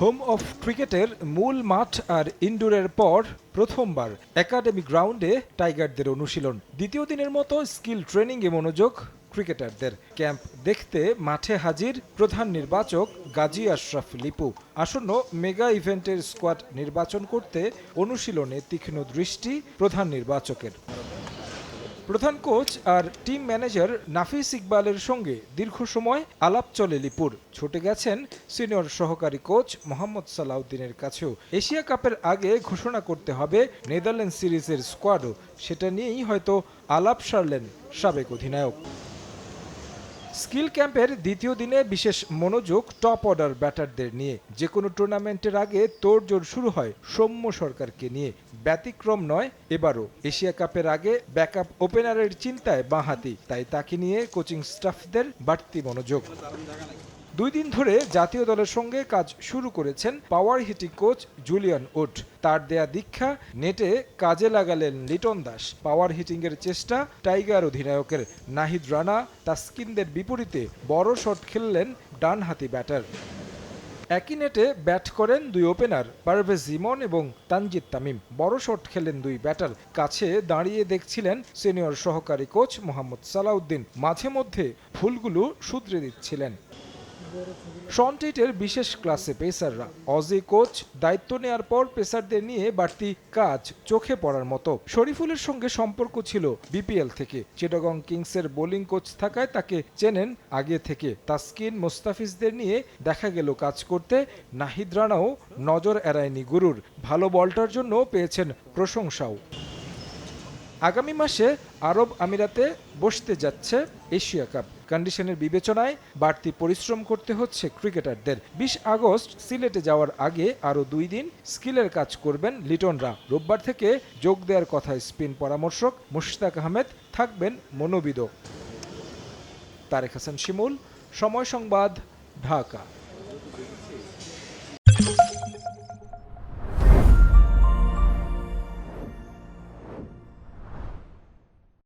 Home of ক্রিকেটের মূল মাঠ আর ইনডোরের পর প্রথমবার একাডেমি গ্রাউন্ডে টাইগারদের অনুশীলন। দ্বিতীয় দিনের মতো স্কিল ট্রেনিংয়ে মনোযোগ ক্রিকেটারদের ক্যাম্প দেখতে মাঠে হাজির প্রধান নির্বাচক গাজী আশরাফ লিপু। আসন্ন মেগা ইভেন্টের স্কোয়াড নির্বাচন করতে অনুশীলনে তীক্ষ্ণ দৃষ্টি প্রধান নির্বাচকের। প্রধান কোচ আর টিম ম্যানেজার নাফিস ইকবালের সঙ্গে দীর্ঘ সময় আলাপ চলে লিপুর। ছুটে গেছেন সিনিয়র সহকারী কোচ মোহাম্মদ সালাউদ্দিনের কাছেও। এশিয়া কাপের আগে ঘোষণা করতে হবে নেদারল্যান্ড সিরিজের স্কোয়াডও। সেটা নিয়েই হয়তো আলাপ সারলেন সাবেক অধিনায়ক। স্কিল ক্যাম্পের দ্বিতীয় দিনে বিশেষ মনোযোগ টপ অর্ডার ব্যাটারদের নিয়ে। যে কোনো টুর্নামেন্টের আগে তোড়জোড় শুরু হয় সৌম্য সরকারকে নিয়ে। ব্যতিক্রম নয়, এবারও। এশিয়া কাপের আগে ব্যাকআপ ওপেনারের চিন্তায় বাঁহাতি তাই তাকে নিয়ে কোচিং স্টাফদের বাড়তি মনোযোগ। দুই দিন ধরে জাতীয় দলের সঙ্গে কাজ শুরু করেছেন power hitting coach Julian Wood তার দেয়া দীক্ষা নেটে কাজে লাগালেন লিটন দাস। পাওয়ার হিটিংয়ের চেষ্টা টাইগার অধিনায়কের। নাহিদ রানা তাস্কিনদের বিপরীতে বড় শট খেললেন ডানহাতি ব্যাটার। একই নেটে ব্যাট করেন দুই ওপেনার পারভেজ জিমন এবং তানজিদ তামিম। বড় শট খেলেন দুই ব্যাটার। কাছে দাঁড়িয়ে দেখছিলেন সিনিয়র সহকারী কোচ মোহাম্মদ সালাউদ্দিন। মাঝে মধ্যে ভুলগুলো শুধরে দিচ্ছিলেন। শনটেটের বিশেষ ক্লাসে পেসাররা। অজি কোচ দায়িত্ব নেয়ার পর পেসারদের নিয়ে বাড়তি কাজ চোখে পড়ার মতো। শরীফুলের সঙ্গে সম্পর্ক ছিল বিপিএল থেকে। চিটাগং কিংসের বোলিং কোচ থাকায় তাকে চেনেন আগে থেকে। তাসকিন মোস্তাফিজদের নিয়ে দেখা গেল কাজ করতে। নাহিদ রানাও নজর এড়ায়নি গুরুর। ভালো বলটার জন্য পেয়েছেন প্রশংসাও। আগামী মাসে আরব আমিরাতে বসতে যাচ্ছে এশিয়া কাপ। কন্ডিশনের বিবেচনায় বাড়তি পরিশ্রম করতে হচ্ছে ক্রিকেটারদের। বিশ আগস্ট সিলেটে যাওয়ার আগে আরও দুই দিন স্কিলের কাজ করবেন লিটনরা। রোববার থেকে যোগ দেওয়ার কথা স্পিন পরামর্শক মুশতাক আহমেদ থাকবেন মনোবিদ তারেক হাসান শিমুল, সময় সংবাদ, ঢাকা।